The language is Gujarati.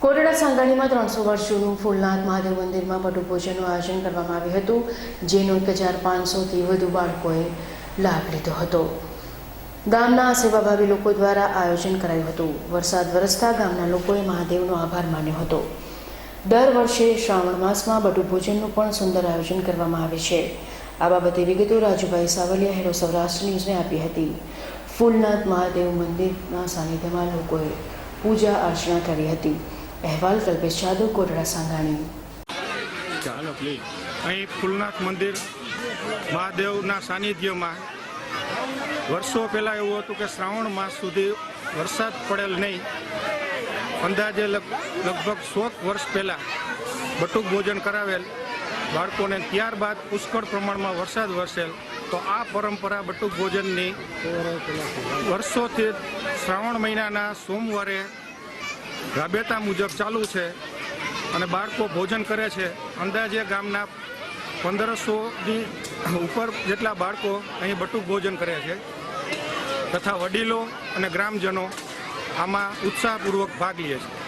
કોરડા સાંગાણીમાં ત્રણસો વર્ષ જૂનું ફૂલનાથ મહાદેવ મંદિરમાં બટુભોજનનું આયોજન કરવામાં આવ્યું હતું, જેનો એક હજાર પાંચસોથી વધુ બાળકોએ લાભ લીધો હતો. ગામના સેવાભાવી લોકો દ્વારા આયોજન કરાયું હતું. વરસાદ વરસતા ગામના લોકોએ મહાદેવનો આભાર માન્યો હતો. દર વર્ષે શ્રાવણ માસમાં બટુભોજનનું પણ સુંદર આયોજન કરવામાં આવે છે. આ બાબતે વિગતો રાજુભાઈ સાવલિયા હેરો સૌરાષ્ટ્ર ન્યૂઝને આપી હતી. ફૂલનાથ મહાદેવ મંદિરના સાનિધ્યમાં લોકોએ પૂજા અર્ચના કરી હતી. અહેવાલ કલ્પેશ જાદવ કોટડા સાંગાણી. ચાલો અહીં ફૂલનાથ મંદિર મહાદેવના સાનિધ્યમાં વર્ષો પહેલાં એવું હતું કે શ્રાવણ માસ સુધી વરસાદ પડેલ નહીં. અંદાજે લગભગ સો વર્ષ પહેલાં બટુક ભોજન કરાવેલ. બાળકોને ત્યારબાદ પુષ્કળ પ્રમાણમાં વરસાદ વરસેલ. તો આ પરંપરા બટુક ભોજનની વર્ષોથી શ્રાવણ મહિનાના સોમવારે રાબેતા મુજબ ચાલુ છે અને બાળકો ભોજન કરે છે. અંદાજે ગામના પંદરસોની ઉપર જેટલા બાળકો અહીં બટુક ભોજન કરે છે તથા વડીલો અને ગ્રામજનો આમાં ઉત્સાહપૂર્વક ભાગ લે છે.